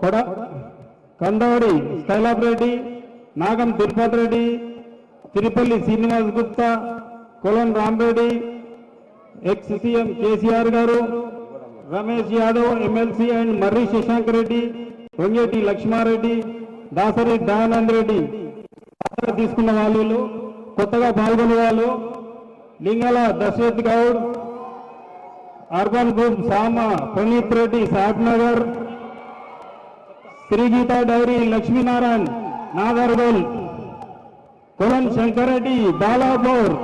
కొడ కందవడి స్టైలాబ్ Reddy Nagam Tirupati Reddy Tirupalli Srinivas Gupta Kolan Ram Reddy ex CM KCR garu Ramesh Yadav MLC and Marri Shashank Reddy Vangeti Laxma Reddy Dasari Dayanand Reddy. పాత్ర తీసుకున్న వాళ్ళు కొత్తగా పాల్గొనే వాళ్ళు Lingala Dasharath Goud urban group Sama Praneeth Reddy Saheb Nagar Sri Geetha dairy Lakshminarayan Nagole Kolam Shankar Reddy Balapur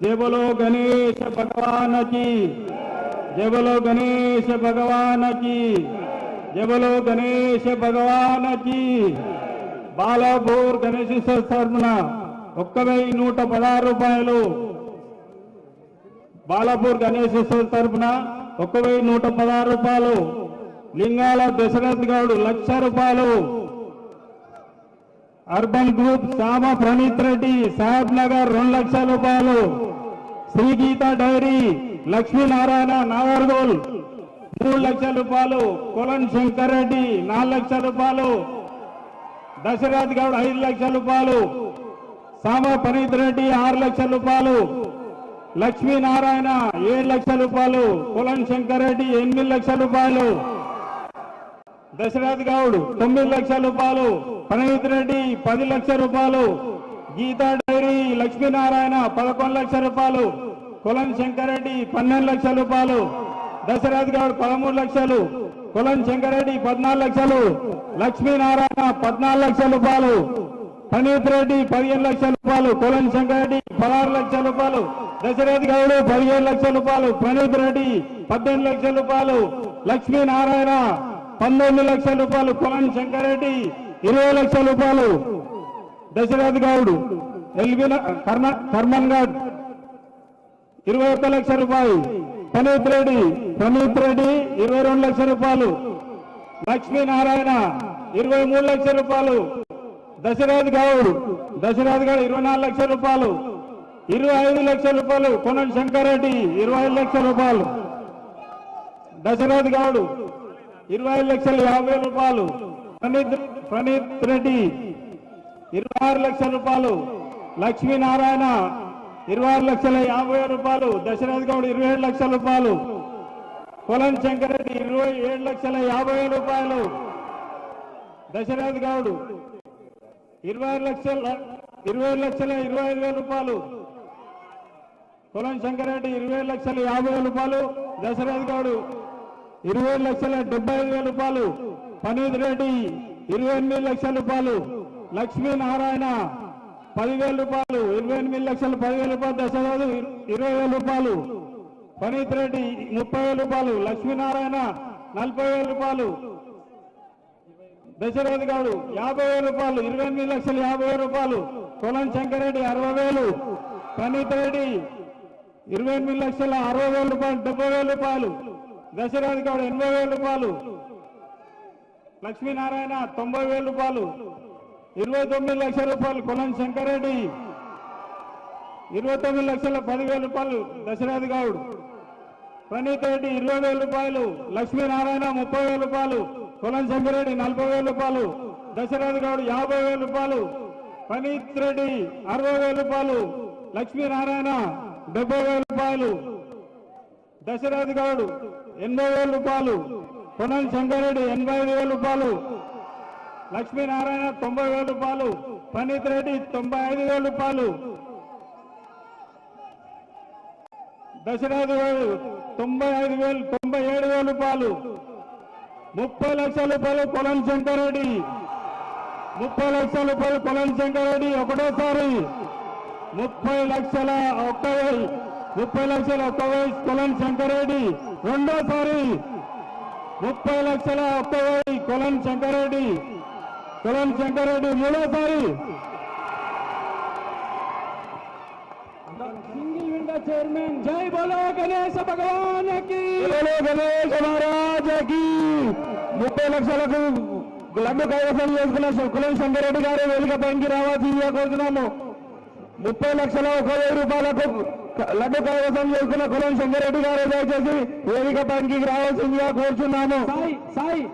జయ బోలో గణేష భగవాన్కి జయ బోలో గణేష భగవాన్కి జయ బోలో గణేష భగవాన్కి బాలాపూర్ గణేశ తరఫున ఒక్క వెయ్యి నూట పదహారు రూపాయలు. బాలాపూర్ గణేశేశ్వర తరఫున ఒక్క వెయ్యి నూట పదహారు రూపాయలు. లింగాల దశరథ్ గౌడ్ లక్ష రూపాయలు. అర్బన్ గ్రూప్ సామ ప్రణీత్ రెడ్డి సాహెబ్ నగర్ రెండు లక్షల రూపాయలు. శ్రీ గీత డైరీ లక్ష్మీనారాయణ నాగర్గోల్ మూడు లక్షల రూపాయలు. కొలన్ శంకర్ రెడ్డి నాలుగు లక్షల రూపాయలు. దశరథ్ గౌడ్ ఐదు లక్షల రూపాయలు. సామ పనీత్ రెడ్డి ఆరు లక్షల రూపాయలు లక్ష్మీనారాయణ ఏడు లక్షల రూపాయలు కులం శంకర్ రెడ్డి ఎనిమిది లక్షల రూపాయలు దశరథ్ గౌడ్ తొమ్మిది లక్షల రూపాయలు ప్రణీత్ రెడ్డి పది లక్షల రూపాయలు గీతా డైరీ లక్ష్మీనారాయణ పదకొండు లక్షల రూపాయలు కులం శంకర్ రెడ్డి పన్నెండు లక్షల రూపాయలు దశరథ్ గౌడ్ పదమూడు లక్షలు కులం శంకర్ రెడ్డి పద్నాలుగు లక్షలు లక్ష్మీనారాయణ పద్నాలుగు లక్షల రూపాయలు ప్రణీత్ రెడ్డి పదిహేను లక్షల రూపాయలు కులం శంకర్రెడ్డి పదహారు లక్షల రూపాయలు దశరథ్ గౌడ్ పదిహేను లక్షల రూపాయలు ప్రణీత్ రెడ్డి పద్దెనిమిది లక్షల రూపాయలు లక్ష్మీనారాయణ పంతొమ్మిది లక్షల రూపాయలు కులం శంకరెడ్డి ఇరవై లక్షల రూపాయలు దశరథ్ గౌడ్ ఎల్బీ కర్మన్ గౌడ్ ఇరవై ఒక్క లక్ష రూపాయలు ప్రణీత్ రెడ్డి ప్రణీత్ రెడ్డి ఇరవై రెండు లక్షల రూపాయలు లక్ష్మీనారాయణ ఇరవై మూడు లక్షల రూపాయలు దశరథ్ గౌడ్ దశరథ్ గౌడ్ ఇరవై నాలుగు లక్షల రూపాయలు ఇరవై ఐదు లక్షల రూపాయలు కొనం శంకర్ రెడ్డి ఇరవై ఐదు లక్షల రూపాయలు. దశరథ్ గౌడ్ ఇరవై ఐదు లక్షల యాభై రూపాయలు. ప్రణీత్ ప్రణీత్ రెడ్డి ఇరవై ఆరు లక్షల రూపాయలు. లక్ష్మీనారాయణ ఇరవై ఆరు లక్షల యాభై రూపాయలు. దశరథ్ గౌడ్ ఇరవై ఏడు లక్షల రూపాయలు. కొలం శంకరెడ్డి ఇరవై ఏడు లక్షల యాభై వేల రూపాయలు. దశరథ్ గౌడ్ ఇరవై లక్షల ఇరవై లక్షల ఇరవై ఐదు వేల రూపాయలు. కొలం శంకరెడ్డి ఇరవై లక్షల యాభై వేల రూపాయలు. దశరథ్ గౌడ్ ఇరవై లక్షల డెబ్బై ఐదు వేల రూపాయలు. పనీత్ రెడ్డి ఇరవై ఎనిమిది లక్షల రూపాయలు. లక్ష్మీనారాయణ పదివేల రూపాయలు. ఇరవై ఎనిమిది లక్షల పదివేల రూపాయలు. దశరథు ఇరవై వేల రూపాయలు. పనీత్ రెడ్డి ముప్పై వేల రూపాయలు. లక్ష్మీనారాయణ నలభై వేల రూపాయలు. దశరథ్ గారు యాభై వేల రూపాయలు ఇరవై ఎనిమిది లక్షల యాభై వేల రూపాయలు. కొలం శంకరెడ్డి అరవై వేలు. ప్రణీత్ రెడ్డి ఇరవై ఎనిమిది లక్షల అరవై వేల రూపాయలు డెబ్బై వేల రూపాయలు. దశరథ్ గౌడ్ ఎనభై వేల రూపాయలు. లక్ష్మీనారాయణ తొంభై వేల రూపాయలు. ఇరవై తొమ్మిది లక్షల రూపాయలు కొలం శంకరెడ్డి. ఇరవై తొమ్మిది లక్షల పదివేల రూపాయలు దశరథ్ గౌడ్. ప్రణీత్ రెడ్డి ఇరవై వేల రూపాయలు. లక్ష్మీనారాయణ ముప్పై వేల రూపాయలు. కులం సంగిరెడ్డి నలభై వేల రూపాయలు. దశరథ గౌడ్ యాభై వేల రూపాయలు. పనీత్ రెడ్డి అరవై వేల రూపాయలు. లక్ష్మీనారాయణ డెబ్బై వేల రూపాయలు. దశరథ్ గౌడ్ ఎనభై వేల రూపాయలు. కొనం శంకరెడ్డి ఎనభై ఐదు వేల రూపాయలు. లక్ష్మీనారాయణ తొంభై వేల రూపాయలు. పనీత్ రెడ్డి తొంభై ఐదు వేల రూపాయలు. దశరథ్ గౌడ్ తొంభై ఐదు వేలు తొంభై ఏడు వేల రూపాయలు. ముప్పై లక్షల రూపాయలు కొలం శంకరెడ్డి. ముప్పై లక్షల రూపాయలు కొలం శంకరెడ్డి ఒకటోసారి. ముప్పై లక్షల ఒక్క వెయ్యి ముప్పై లక్షల ఒక్క వెయ్యి కొలం శంకరెడ్డి రెండోసారి. ముప్పై లక్షల ఒక్క వెయ్యి కొలం శంకరెడ్డి. కొలం శంకరెడ్డి మూడోసారి. సింగిల్ విండో చైర్మన్ జై బోలో గణేశ భగవాన్కి. బోలో గణేష్ మహారాజకి ముప్పై లక్షలకు లడ్డు కైవసం చేసుకున్న కులం శంకరెడ్డి గారు వేదిక పైకి రావాల్సిందిగా కోరుతున్నాము. ముప్పై లక్షల ఒక వెయ్యి రూపాయలకు లడ్డు కైవసం చేసుకున్న కులం శంకరెడ్డి గారు దయచేసి వేదిక పైకి రావాల్సిందిగా కోరుతున్నాము సాయి సాయి